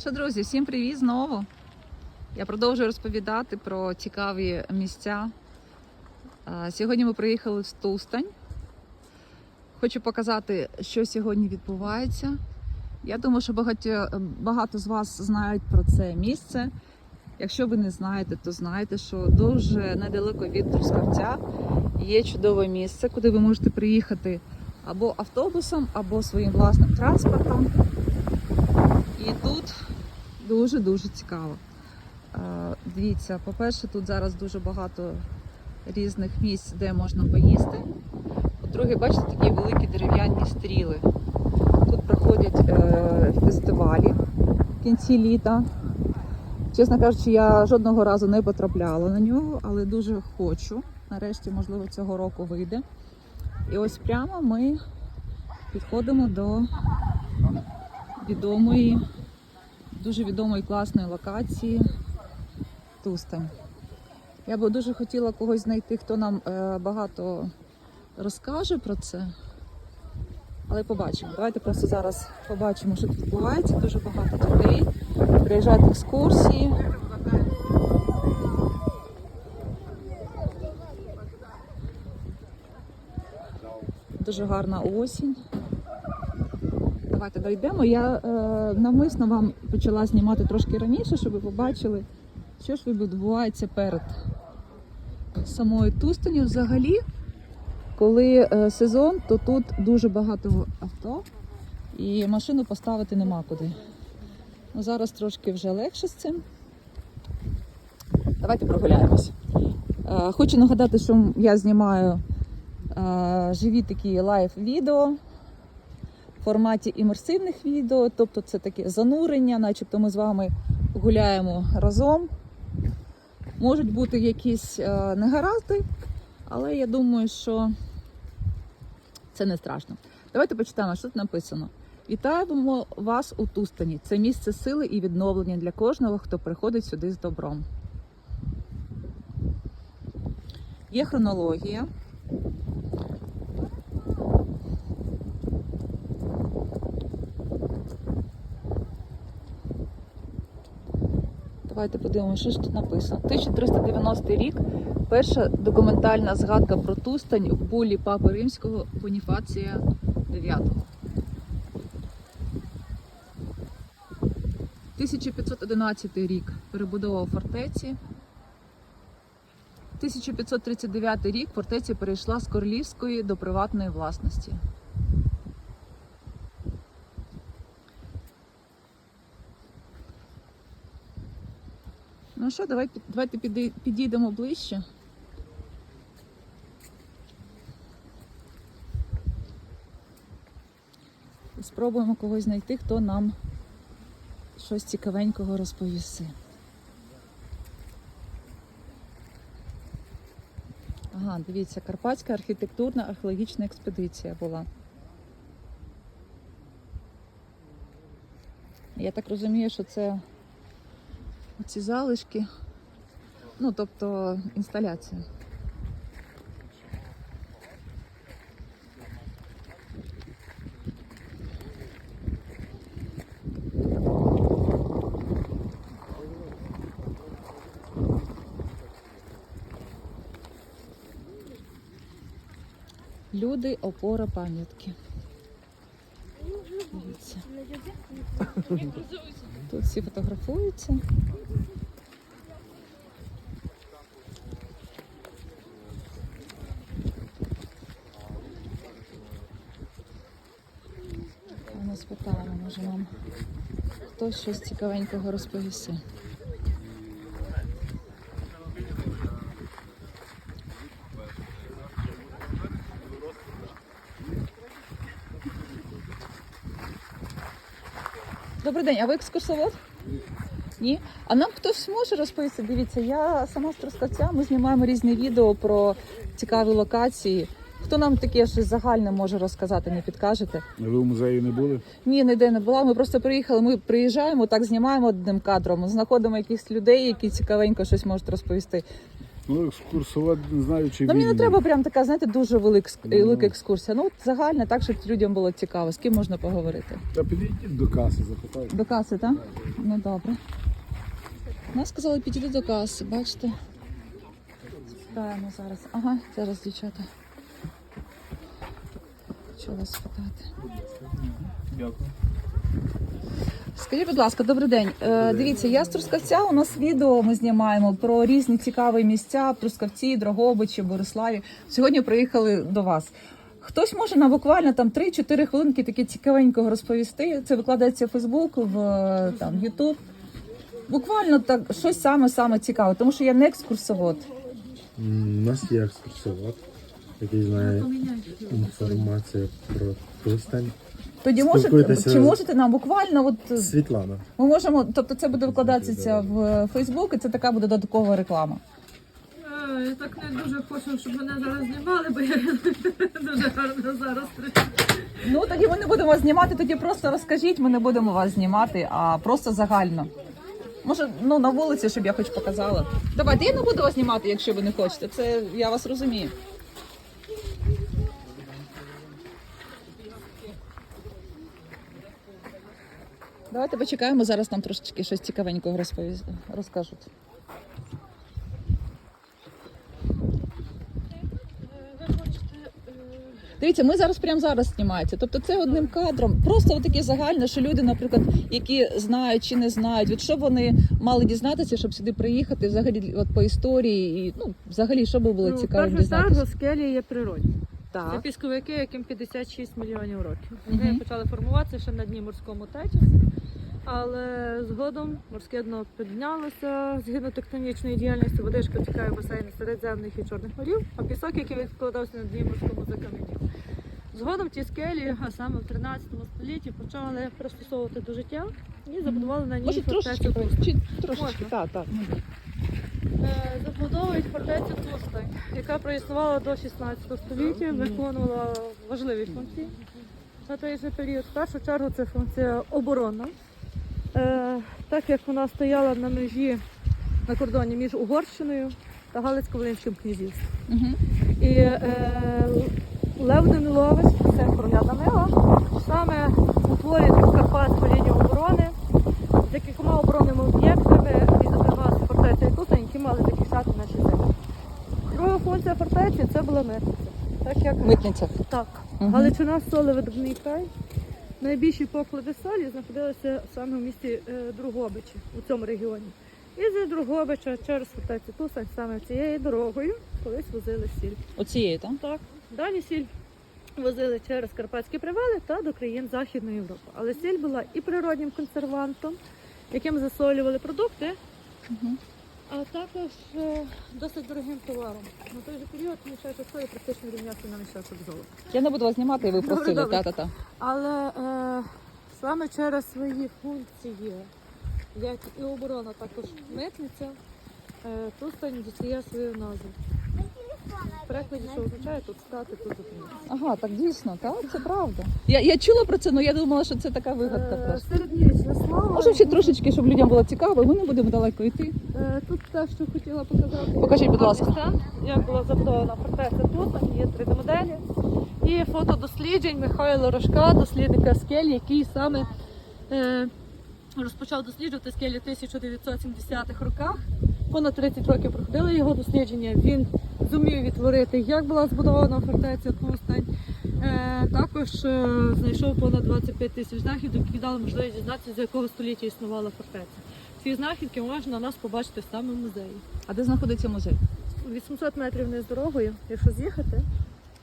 Що, друзі, всім привіт знову. Я продовжую розповідати про цікаві місця. Сьогодні ми приїхали в Тустань. Хочу показати, що сьогодні відбувається. Я думаю, що багато, багато з вас знають про це місце. Якщо ви не знаєте, то знаєте, що дуже недалеко від Трускавця є чудове місце, куди ви можете приїхати або автобусом, або своїм власним транспортом. І тут дуже-дуже цікаво. Е, Дивіться, по-перше, тут зараз дуже багато різних місць, де можна поїсти. По-друге, бачите, такі великі дерев'яні стріли. Тут проходять е, фестивалі в кінці літа. Чесно кажучи, я жодного разу не потрапляла на нього, але дуже хочу. Нарешті, можливо, цього року вийде. І ось прямо ми підходимо до відомої, дуже відомої класної локації Тустань. Я би дуже хотіла когось знайти, хто нам е, багато розкаже про це. Але побачимо. Давайте просто зараз побачимо, що тут відбувається. Дуже багато людей. Приїжджають екскурсії. Дуже гарна осінь. Давайте дойдемо. Я е, навмисно вам почала знімати трошки раніше, щоб ви побачили, що ж відбувається перед самою Тустаню. Взагалі, коли е, сезон, то тут дуже багато авто і машину поставити нема куди. Ну, зараз трошки вже легше з цим. Давайте прогуляємось. Е, хочу нагадати, що я знімаю е, живі такі лайв-відео форматі імерсивних відео, тобто це таке занурення, начебто ми з вами гуляємо разом. Можуть бути якісь е, негаразди, але я думаю, що це не страшно. Давайте почитаємо, що тут написано. Вітаємо вас у Тустані. Це місце сили і відновлення для кожного, хто приходить сюди з добром. Є хронологія. Давайте подивимося, що ж тут написано. 1390 рік. Перша документальна згадка про Тустань в булі Папи Римського Боніфація IX. 1511 рік перебудова фортеці. 1539 рік фортеця перейшла з королівської до приватної власності. Ну що, давайте, давайте підійдемо ближче. І спробуємо когось знайти, хто нам щось цікавенького розповіси. Ага, дивіться, Карпатська архітектурна археологічна експедиція була. Я так розумію, що це ці залишки, ну тобто інсталяція. Люди, опора пам'ятки. Дивіться. Тут всі фотографуються. Ми спитаємо, може нам хтось щось цікавенького розповіси. Добрий день, а ви екскурсовод? Ні. А нам хтось може розповісти? Дивіться, я сама з Трускавця, ми знімаємо різні відео про цікаві локації. Хто нам таке щось загальне може розказати, не підкажете? Ви в музеї не були? Ні, ніде не була. Ми просто приїхали. Ми приїжджаємо, так знімаємо одним кадром, знаходимо якихось людей, які цікавенько щось можуть розповісти. Ну, екскурсовод не знаю, чи Ну, мені не вільний. треба прям така, знаєте, дуже велика, Ну. велика екскурсія. Ну, от загальна, так, щоб людям було цікаво, з ким можна поговорити. Та підійдіть до каси, запитайте. До каси, так? Ну добре. Нас сказали підійти до каси, бачите? Спитаємо зараз. Ага, зараз дівчата. Хочу вас спитати. Дякую. Скажіть, будь ласка, добрий день. Е, дивіться, я з Трускавця. У нас відео ми знімаємо про різні цікаві місця в Трускавці, Дрогобичі, Бориславі. Сьогодні приїхали до вас. Хтось може нам буквально там 3-4 хвилинки таке цікавенького розповісти. Це викладається в Фейсбук, в е, там Ютуб. Буквально так щось саме саме цікаве, тому що я не екскурсовод. У нас є екскурсовод, який знає інформацію про Тустань. Тоді можете Спілкуйтеся. чи можете нам буквально, от Світлана. ми можемо, тобто це буде викладатися в Фейсбук, і це така буде додаткова реклама. Е, Я так не дуже хочу, щоб мене зараз знімали, бо я дуже гарно зараз Ну тоді ми не будемо вас знімати, тоді просто розкажіть, ми не будемо вас знімати, а просто загально. Може, ну на вулиці, щоб я хоч показала. Давайте, я не буду вас знімати, якщо ви не хочете. Це я вас розумію. Давайте почекаємо, зараз нам трошечки щось цікавенького розповість, розкажуть. Дивіться, ми зараз прямо зараз знімаєте. Тобто це одним кадром. Просто таке загальне, що люди, наприклад, які знають чи не знають, от що б вони мали дізнатися, щоб сюди приїхати, взагалі, от по історії, і ну взагалі, що би було Ну, цікаво дізнатися. скелі є природні. Це пісковики, яким 56 мільйонів років. Вони почали формуватися ще на дні морському течі. Але згодом морське дно піднялося згідно тектонічної діяльності, водичка втікає в басейни Середземних і Чорних морів, а пісок, який відкладався на дні морському закам'янів. Згодом ті скелі, а саме в 13 столітті, почали пристосовувати до життя і забудували на ній Може фортецю трошечки, так, так. Е, Забудовують фортецю Тустань, яка проіснувала до 16 століття, виконувала важливі функції на той же період. В першу чергу це функція оборонна. Е, Так як вона стояла на межі на кордоні між Угорщиною та Галицько-Волинським князівством. Мгм. І е, Лев Данилович, це короля Данила, саме утворює карпатську лінію оборони з якими оборонними об'єктами, і, зокрема, з фортецею Тусань, які мали захищати наші землі. Друга функція фортеці це була митниця. Так як Митниця. так, Мгм. Галичина солевидобний край. Найбільші поклади солі знаходилися саме в місті е, Другобичі у цьому регіоні. І з Другобича через фортецю Тусань саме цією дорогою колись возили сіль. Оцієї, так? Так, далі сіль возили через Карпатські привали та до країн Західної Європи. Але сіль була і природнім консервантом, яким засолювали продукти, Мгм. А також е, досить дорогим товаром. На той же період мішаюча солі практично рівнявся на мішачок золота. Я не буду вас знімати, і ви просили. Та-та-та. Але е, саме через свої функції, як і оборона, також митниця, е, Тустань дістає свою назву. В перекладі, що означає тут стати, тут зупинитися. Ага, так дійсно, так, це правда. Я, я чула про це, але я думала, що це така вигадка Е, просто. Слово. Може ще трошечки, щоб людям було цікаво, ми не будемо далеко йти. Е, Тут те, що хотіла показати. Покажіть, будь ласка. Як була забудована фортеця тут, там є 3D-моделі. І фото досліджень Михайла Рожка, дослідника скель, який саме е, розпочав досліджувати скелі в 1970-х роках. Понад 30 років проходили його дослідження. Він зумів відтворити, як була збудована фортеця Тустань. Е, також е, знайшов понад 25 тисяч знахідок, які дали можливість дізнатися, з якого століття існувала фортеця. Ці знахідки можна у нас побачити саме в музеї. А де знаходиться музей? 800 метрів вниз дорогою, якщо з'їхати,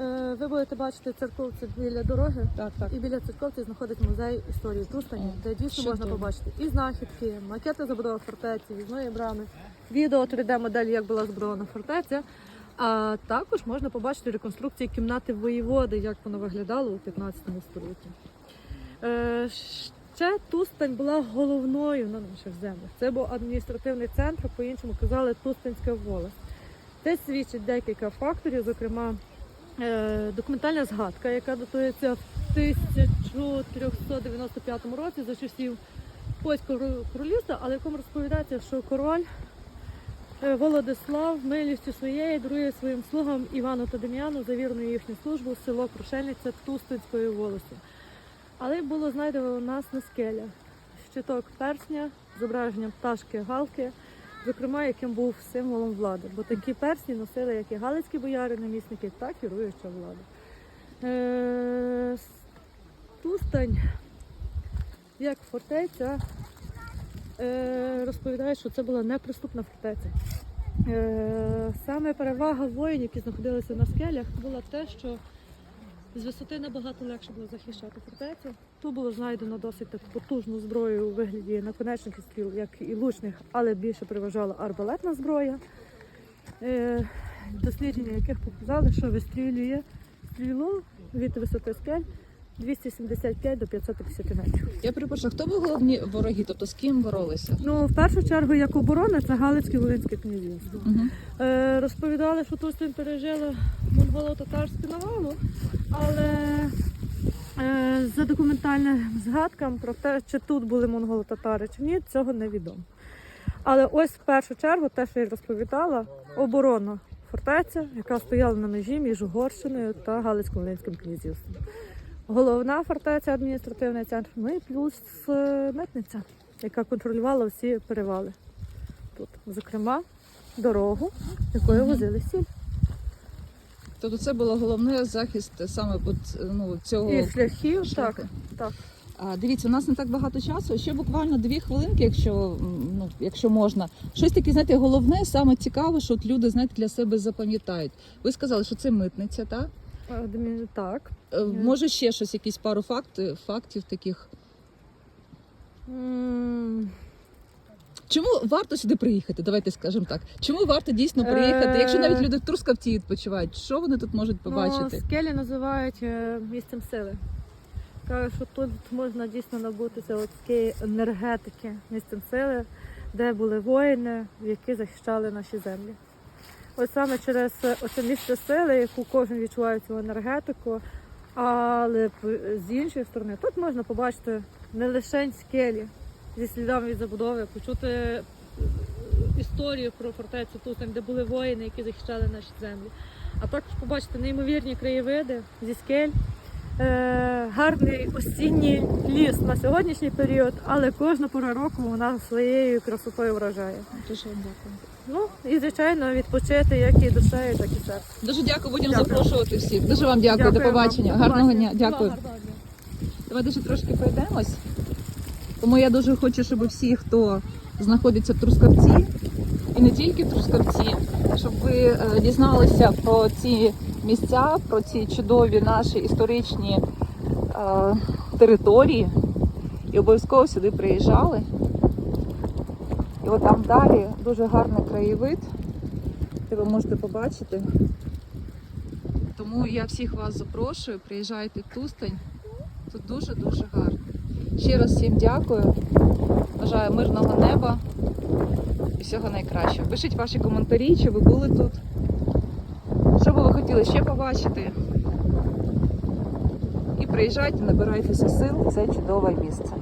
е, ви будете бачити церковці біля дороги. Так, так. І біля церковці знаходиться музей історії Тустані, де дійсно можна чудово. побачити і знахідки, макети забудови фортеці, в'їзної брами, відео 3D-модель, як була збудована фортеця. А також можна побачити реконструкції кімнати воєводи, як воно виглядало у 15 столітті. Е, Ще Тустань була головною на наших землях. Це був адміністративний центр, по-іншому казали Тустанська волость. Це свідчить декілька факторів, зокрема е, документальна згадка, яка датується в 1395 році за часів польського королівства, але в якому розповідається, що король Володислав милістю своєї дарує своїм слугам Івану та Дем'яну за вірну їхню службу село Крушельниця Тустинської волості. Але було знайдено у нас на скелях щиток персня зображенням пташки Галки, зокрема, яким був символом влади. Бо такі персні носили як і галицькі бояри, намісники, так і руюча влада. Е, Тустань, як фортеця, е, розповідає, що це була неприступна фортеця. Е, Саме перевага воїнів, які знаходилися на скелях, була те, що з висоти набагато легше було захищати фортецю. Тут було знайдено досить таку потужну зброю у вигляді наконечних стріл, як і лучних, але більше переважала арбалетна зброя. Е, Дослідження яких показали, що вистрілює стрілу від висоти скель 275 до 550 метрів. Я перепрошую, хто були головні вороги? Тобто з ким боролися? Ну, в першу чергу, як оборона, це Галицьке Волинське князівство. Угу. Е, розповідали, що Тустин пережила монголо-татарську навалу, але е, за документальним згадкам про те, чи тут були монголо-татари чи ні, цього невідомо. Але ось в першу чергу, те, що я розповідала, оборона фортеця, яка стояла на межі між Угорщиною та Галицько-Волинським князівством. Головна фортеця, адміністративний центр, ну і плюс е, митниця, яка контролювала всі перевали тут. Зокрема, дорогу, якою возили сіль. Тобто це було головне захист саме от, ну, цього І шляхів, шляху. так, так. А, дивіться, у нас не так багато часу. Ще буквально дві хвилинки, якщо, ну, якщо можна. Щось таке, знаєте, головне, саме цікаве, що от люди знаєте, для себе запам'ятають. Ви сказали, що це митниця, так? Адмі- Так. Е, Може ще щось, якісь пару факти, фактів таких. М, Чому варто сюди приїхати? Давайте скажемо так. Чому варто дійсно приїхати? Якщо навіть люди в Трускавці відпочивають, що вони тут можуть побачити? Ну, скелі називають е, місцем сили. Кажуть, що тут можна дійсно набутися от такої енергетики, місцем сили, де були воїни, які захищали наші землі. От саме через оце місце сили, яку кожен відчуває цю енергетику, але з іншої сторони, тут можна побачити не лише скелі зі слідами від забудови, почути е, історію про фортецю Тусень, де були воїни, які захищали наші землі. А також побачити неймовірні краєвиди зі скель, е, гарний осінній ліс на сьогоднішній період, але кожна пора року вона своєю красотою вражає. Дуже дякую. Ну і звичайно відпочити як і душею, так і серцем. Дуже дякую, будемо Дякую. запрошувати всіх. Дуже вам дякую, до Дякую вам. побачення. До Гарного дня. Дякую. Гарного дня. Давайте ще трошки пройдемось. Тому я дуже хочу, щоб всі, хто знаходиться в Трускавці, і не тільки в Трускавці, щоб ви е, дізналися про ці місця, про ці чудові наші історичні е, території і обов'язково сюди приїжджали. І от там далі дуже гарний краєвид, який ви можете побачити. Тому я всіх вас запрошую, приїжджайте в Тустань. Тут дуже-дуже гарно. Ще раз всім дякую. Бажаю мирного неба і всього найкращого. Пишіть ваші коментарі, чи ви були тут. Що би ви хотіли ще побачити. І приїжджайте, набирайтеся сил. Це чудове місце.